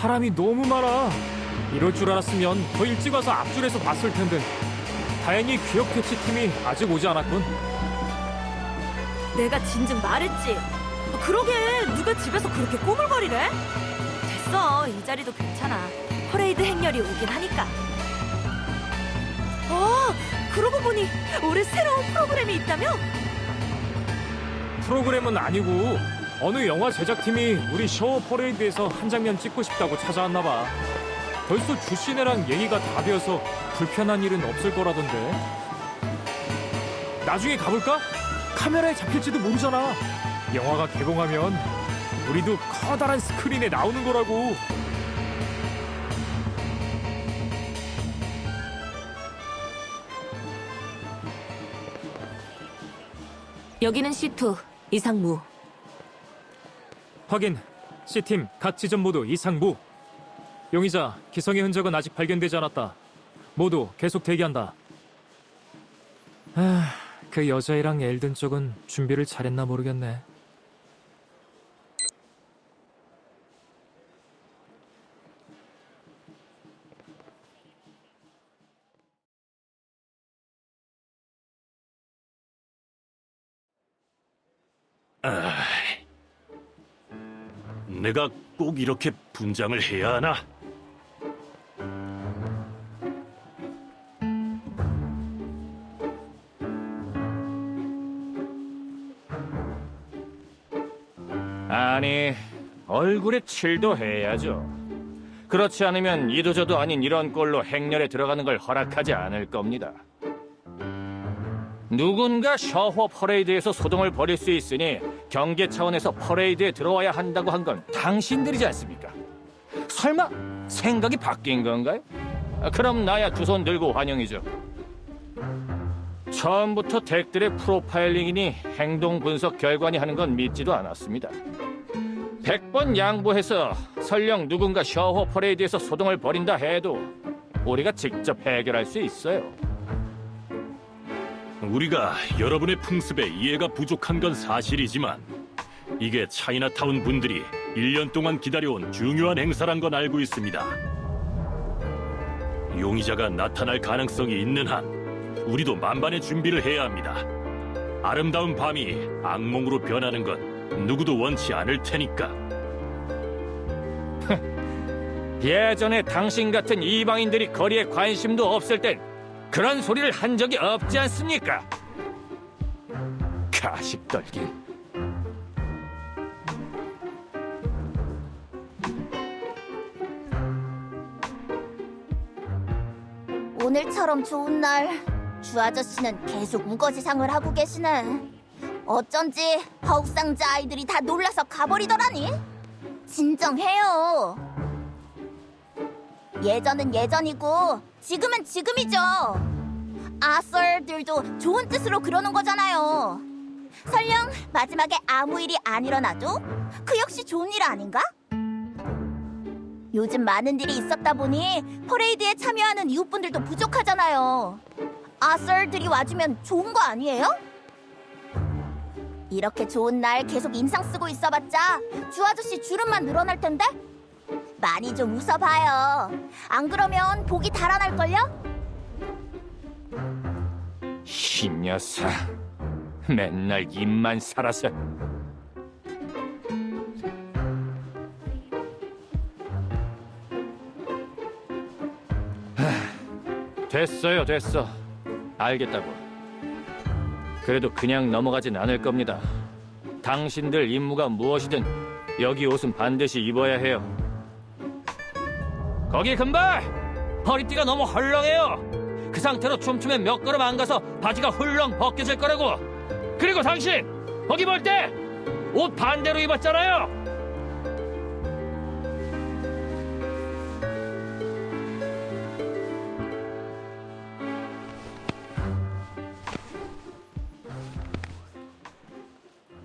사람이 너무 많아. 이럴 줄 알았으면 더 일찍 와서 앞줄에서 봤을 텐데. 다행히 귀역 퇴치 팀이 아직 오지 않았군. 내가 진즉 말했지. 그러게 누가 집에서 그렇게 꼬물거리래? 됐어 이 자리도 괜찮아. 퍼레이드 행렬이 오긴 하니까. 아 그러고 보니 올해 새로운 프로그램이 있다며? 프로그램은 아니고 어느 영화 제작팀이 우리 셔워 퍼레이드에서 한 장면 찍고 싶다고 찾아왔나 봐. 벌써 주씨네랑 얘기가 다 되어서 불편한 일은 없을 거라던데. 나중에 가볼까? 카메라에 잡힐지도 모르잖아. 영화가 개봉하면 우리도 커다란 스크린에 나오는 거라고. 여기는 C2 이상무. 확인. C팀 각 지점 모두 이상 무. 용의자 기성의 흔적은 아직 발견되지 않았다. 모두 계속 대기한다. 아, 그 여자애랑 엘든 쪽은 준비를 잘했나 모르겠네. 내가 꼭 이렇게 분장을 해야 하나? 아니, 얼굴에 칠도 해야죠. 그렇지 않으면 이도저도 아닌 이런 꼴로 행렬에 들어가는 걸 허락하지 않을 겁니다. 누군가 셔허 퍼레이드에서 소동을 벌일 수 있으니 경계 차원에서 퍼레이드에 들어와야 한다고 한 건 당신들이지 않습니까? 설마 생각이 바뀐 건가요? 아, 그럼 나야 두 손 들고 환영이죠. 처음부터 덱들의 프로파일링이니 행동 분석 결과니 하는 건 믿지도 않았습니다. 100번 양보해서 설령 누군가 셔허 퍼레이드에서 소동을 벌인다 해도 우리가 직접 해결할 수 있어요. 우리가 여러분의 풍습에 이해가 부족한 건 사실이지만 이게 차이나타운 분들이 1년 동안 기다려온 중요한 행사란 건 알고 있습니다. 용의자가 나타날 가능성이 있는 한 우리도 만반의 준비를 해야 합니다. 아름다운 밤이 악몽으로 변하는 건 누구도 원치 않을 테니까. 예전에 당신 같은 이방인들이 거리에 관심도 없을 땐 그런 소리를 한 적이 없지 않습니까? 가식 떨긴. 오늘처럼 좋은 날, 주 아저씨는 계속 우거지상을 하고 계시네. 어쩐지 허욱상자 아이들이 다 놀라서 가버리더라니. 진정해요. 예전은 예전이고 지금은 지금이죠. 아썰들도 좋은 뜻으로 그러는 거잖아요. 설령 마지막에 아무 일이 안 일어나도 그 역시 좋은 일 아닌가? 요즘 많은 일이 있었다 보니 퍼레이드에 참여하는 이웃분들도 부족하잖아요. 아썰들이 와주면 좋은 거 아니에요? 이렇게 좋은 날 계속 인상 쓰고 있어봤자 주 아저씨 주름만 늘어날 텐데? 많이 좀 웃어봐요. 안 그러면 복이 달아날걸요? 이 녀석. 맨날 입만 살아서. 하, 됐어요, 됐어. 알겠다고. 그래도 그냥 넘어가진 않을 겁니다. 당신들 임무가 무엇이든 여기 옷은 반드시 입어야 해요. 거기 금발! 허리띠가 너무 헐렁해요. 그 상태로 춤추면 몇 걸음 안 가서 바지가 훌렁 벗겨질 거라고. 그리고 당신 거기 볼 때 옷 반대로 입었잖아요.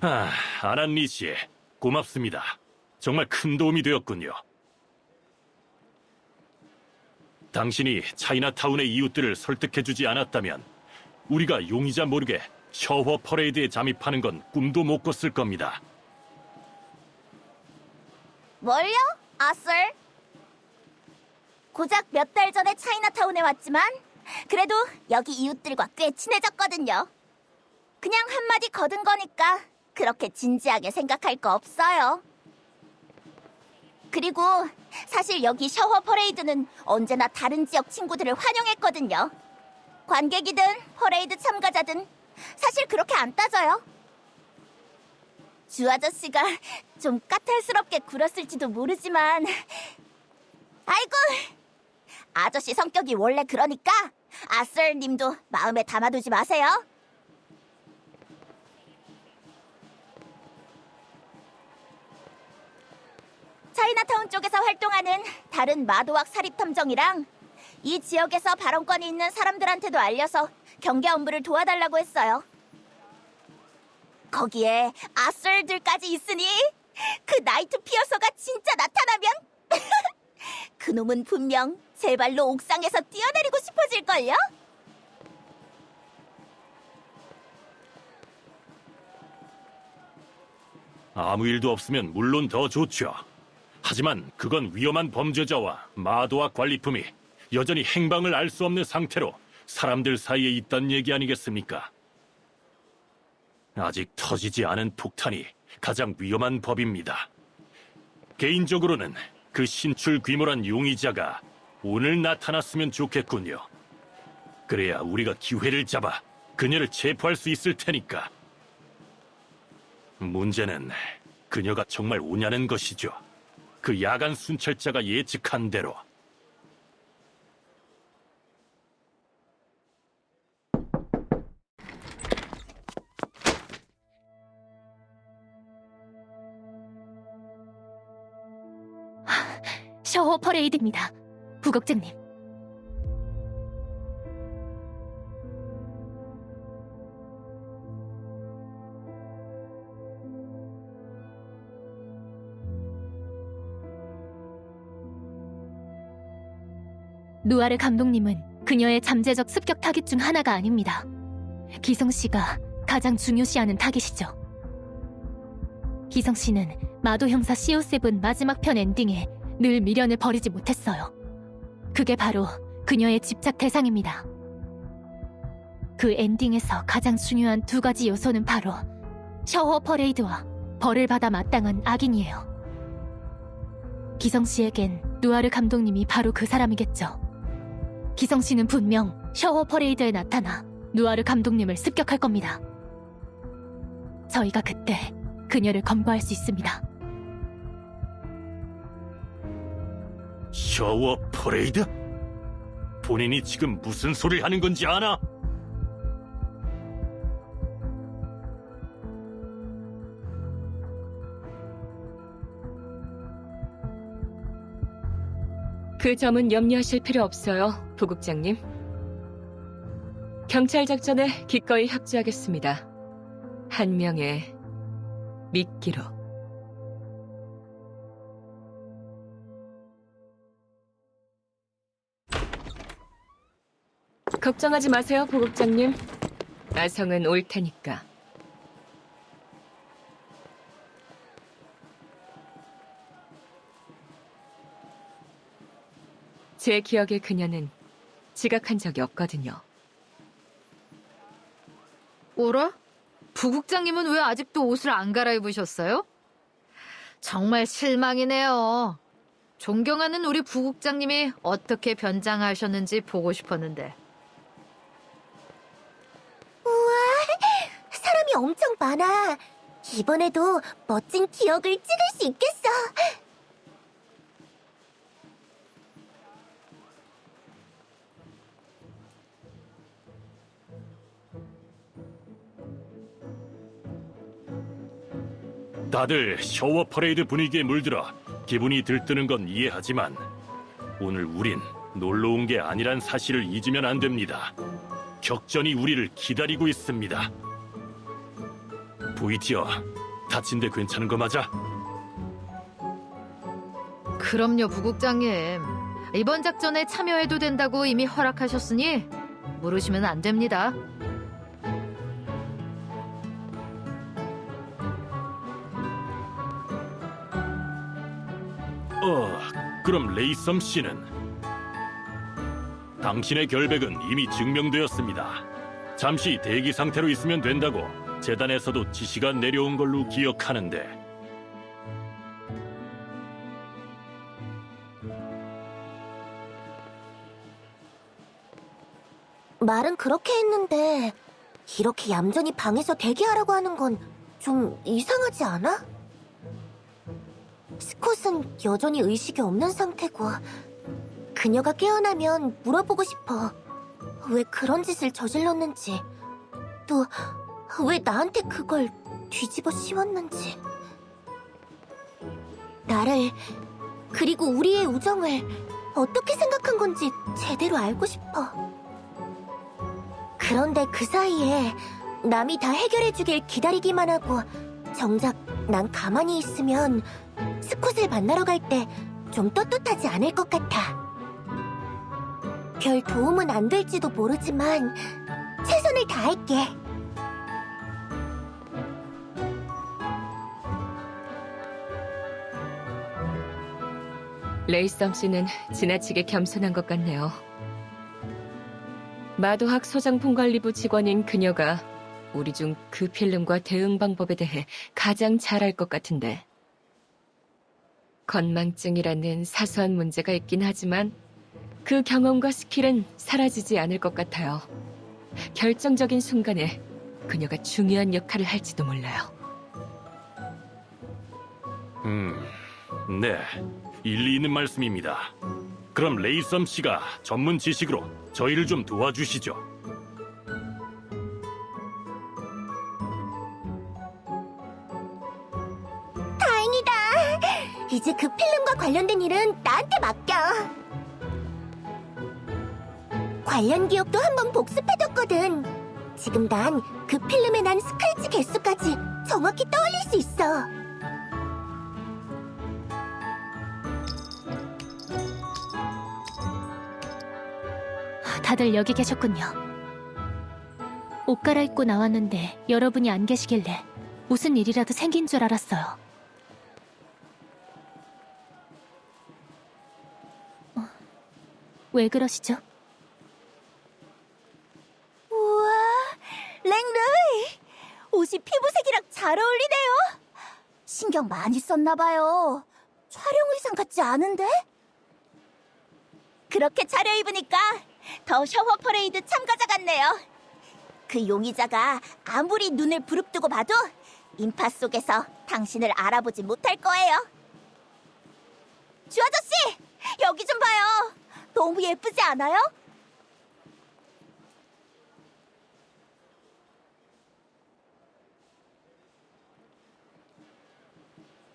아, 아난리 씨, 고맙습니다. 정말 큰 도움이 되었군요. 당신이 차이나타운의 이웃들을 설득해주지 않았다면 우리가 용의자 모르게 셔허 퍼레이드에 잠입하는 건 꿈도 못 꿨을 겁니다. 뭘요? 아썰? 고작 몇 달 전에 차이나타운에 왔지만 그래도 여기 이웃들과 꽤 친해졌거든요. 그냥 한마디 거둔 거니까 그렇게 진지하게 생각할 거 없어요. 그리고 사실 여기 샤워 퍼레이드는 언제나 다른 지역 친구들을 환영했거든요. 관객이든 퍼레이드 참가자든 사실 그렇게 안 따져요. 주 아저씨가 좀 까탈스럽게 굴었을지도 모르지만 아이고 아저씨 성격이 원래 그러니까 아슬님도 마음에 담아두지 마세요. 차이나타운 쪽에서 활동하는 다른 마도학 사립탐정이랑 이 지역에서 발언권이 있는 사람들한테도 알려서 경계 업무를 도와달라고 했어요. 거기에 아슬들까지 있으니 그 나이트 피어서가 진짜 나타나면 그놈은 분명 제 발로 옥상에서 뛰어내리고 싶어질걸요? 아무 일도 없으면 물론 더 좋죠. 하지만 그건 위험한 범죄자와 마도와 관리품이 여전히 행방을 알 수 없는 상태로 사람들 사이에 있다는 얘기 아니겠습니까? 아직 터지지 않은 폭탄이 가장 위험한 법입니다. 개인적으로는 그 신출 귀몰한 용의자가 오늘 나타났으면 좋겠군요. 그래야 우리가 기회를 잡아 그녀를 체포할 수 있을 테니까. 문제는 그녀가 정말 오냐는 것이죠. 그 야간 순찰자가 예측한 대로. 샤워 퍼레이드입니다. 부국장님. 누아르 감독님은 그녀의 잠재적 습격 타깃 중 하나가 아닙니다. 기성 씨가 가장 중요시하는 타깃이죠. 기성 씨는 마도 형사 CO7 마지막 편 엔딩에 늘 미련을 버리지 못했어요. 그게 바로 그녀의 집착 대상입니다. 그 엔딩에서 가장 중요한 두 가지 요소는 바로 샤워 퍼레이드와 벌을 받아 마땅한 악인이에요. 기성 씨에겐 누아르 감독님이 바로 그 사람이겠죠. 기성 씨는 분명 샤워 퍼레이드에 나타나 누아르 감독님을 습격할 겁니다. 저희가 그때 그녀를 검거할 수 있습니다. 샤워 퍼레이드? 본인이 지금 무슨 소리를 하는 건지 아나? 그 점은 염려하실 필요 없어요, 부국장님. 경찰 작전에 기꺼이 협조하겠습니다. 한 명의 미끼로. 걱정하지 마세요, 부국장님. 아성은 올 테니까. 제 기억에 그녀는 지각한 적이 없거든요. 오라? 부국장님은 왜 아직도 옷을 안 갈아입으셨어요? 정말 실망이네요. 존경하는 우리 부국장님이 어떻게 변장하셨는지 보고 싶었는데. 사람이 엄청 많아. 이번에도 멋진 기억을 찍을 수 있겠어. 다들 샤워 퍼레이드 분위기에 물들어 기분이 들뜨는 건 이해하지만 오늘 우린 놀러 온 게 아니란 사실을 잊으면 안 됩니다. 격전이 우리를 기다리고 있습니다. 보이티어, 다친 데 괜찮은 거 맞아? 그럼요, 부국장님. 이번 작전에 참여해도 된다고 이미 허락하셨으니 물으시면 안 됩니다. 어, 그럼 레이썸 씨는 당신의 결백은 이미 증명되었습니다. 잠시 대기 상태로 있으면 된다고 재단에서도 지시가 내려온 걸로 기억하는데 말은 그렇게 했는데 이렇게 얌전히 방에서 대기하라고 하는 건 좀 이상하지 않아? 스콧은 여전히 의식이 없는 상태고 그녀가 깨어나면 물어보고 싶어. 왜 그런 짓을 저질렀는지 또 왜 나한테 그걸 뒤집어 씌웠는지 나를 그리고 우리의 우정을 어떻게 생각한 건지 제대로 알고 싶어. 그런데 그 사이에 남이 다 해결해주길 기다리기만 하고 정작 난 가만히 있으면 스콧을 만나러 갈 때 좀 떳떳하지 않을 것 같아. 별 도움은 안 될지도 모르지만 최선을 다할게. 레이썸 씨는 지나치게 겸손한 것 같네요. 마도학 소장품 관리부 직원인 그녀가 우리 중 그 필름과 대응 방법에 대해 가장 잘알것 같은데. 건망증이라는 사소한 문제가 있긴 하지만 그 경험과 스킬은 사라지지 않을 것 같아요. 결정적인 순간에 그녀가 중요한 역할을 할지도 몰라요. 음, 네, 일리 있는 말씀입니다. 그럼 레이썸 씨가 전문 지식으로 저희를 좀 도와주시죠. 이제 그 필름과 관련된 일은 나한테 맡겨. 관련 기억도 한번 복습해뒀거든. 지금 난 그 필름에 난 스크래치 개수까지 정확히 떠올릴 수 있어. 다들 여기 계셨군요. 옷 갈아입고 나왔는데 여러분이 안 계시길래 무슨 일이라도 생긴 줄 알았어요. 왜 그러시죠? 우와, 랭르이! 옷이 피부색이랑 잘 어울리네요. 신경 많이 썼나 봐요. 촬영 의상 같지 않은데? 그렇게 차려입으니까 더 셔워 퍼레이드 참가자 같네요. 그 용의자가 아무리 눈을 부릅뜨고 봐도 인파 속에서 당신을 알아보지 못할 거예요. 주 아저씨, 여기 좀 봐요. 너무 예쁘지 않아요?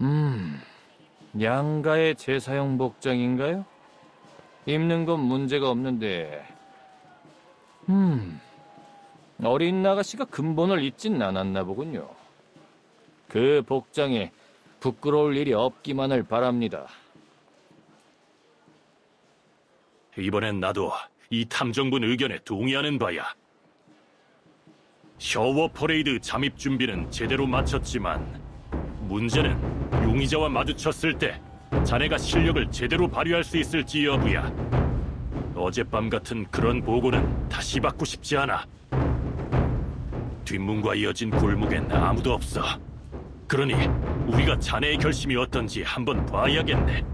음, 양가의 재사용 복장인가요? 입는 건 문제가 없는데, 음, 어린 나가씨가 근본을 잊진 않았나 보군요. 그 복장에 부끄러울 일이 없기만을 바랍니다. 이번엔 나도 이 탐정분 의견에 동의하는 바야. 셔워 퍼레이드 잠입 준비는 제대로 마쳤지만 문제는 용의자와 마주쳤을 때 자네가 실력을 제대로 발휘할 수 있을지 여부야. 어젯밤 같은 그런 보고는 다시 받고 싶지 않아. 뒷문과 이어진 골목엔 아무도 없어. 그러니 우리가 자네의 결심이 어떤지 한번 봐야겠네. 네,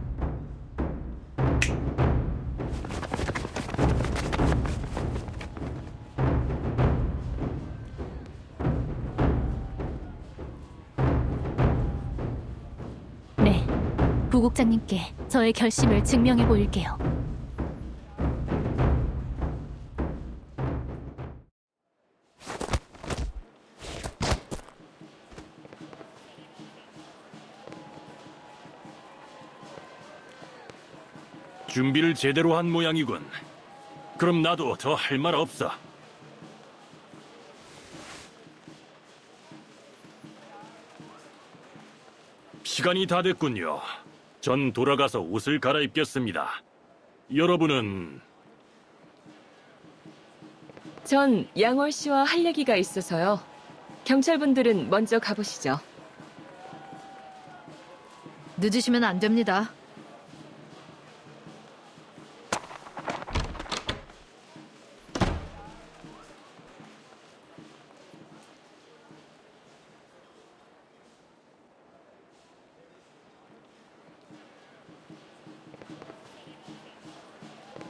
부국장님께 저의 결심을 증명해 보일게요. 준비를 제대로 한 모양이군. 그럼 나도 더 할 말 없어. 시간이 다 됐군요. 전 돌아가서 옷을 갈아입겠습니다. 여러분은 전 양월 씨와 할 얘기가 있어서요. 경찰분들은 먼저 가보시죠. 늦으시면 안 됩니다.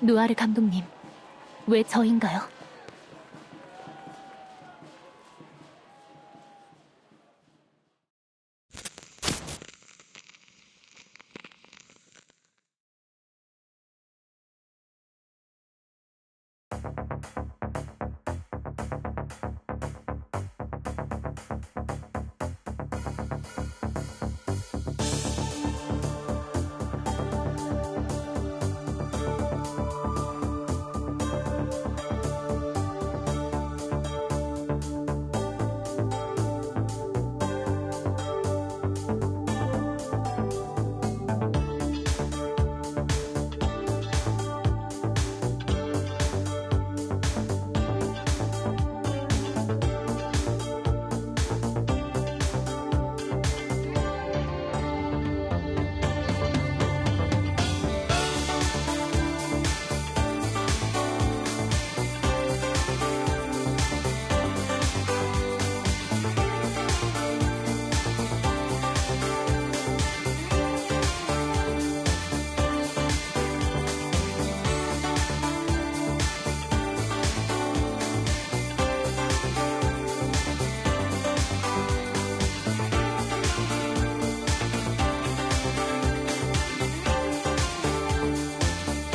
누아르 감독님, 왜 저인가요?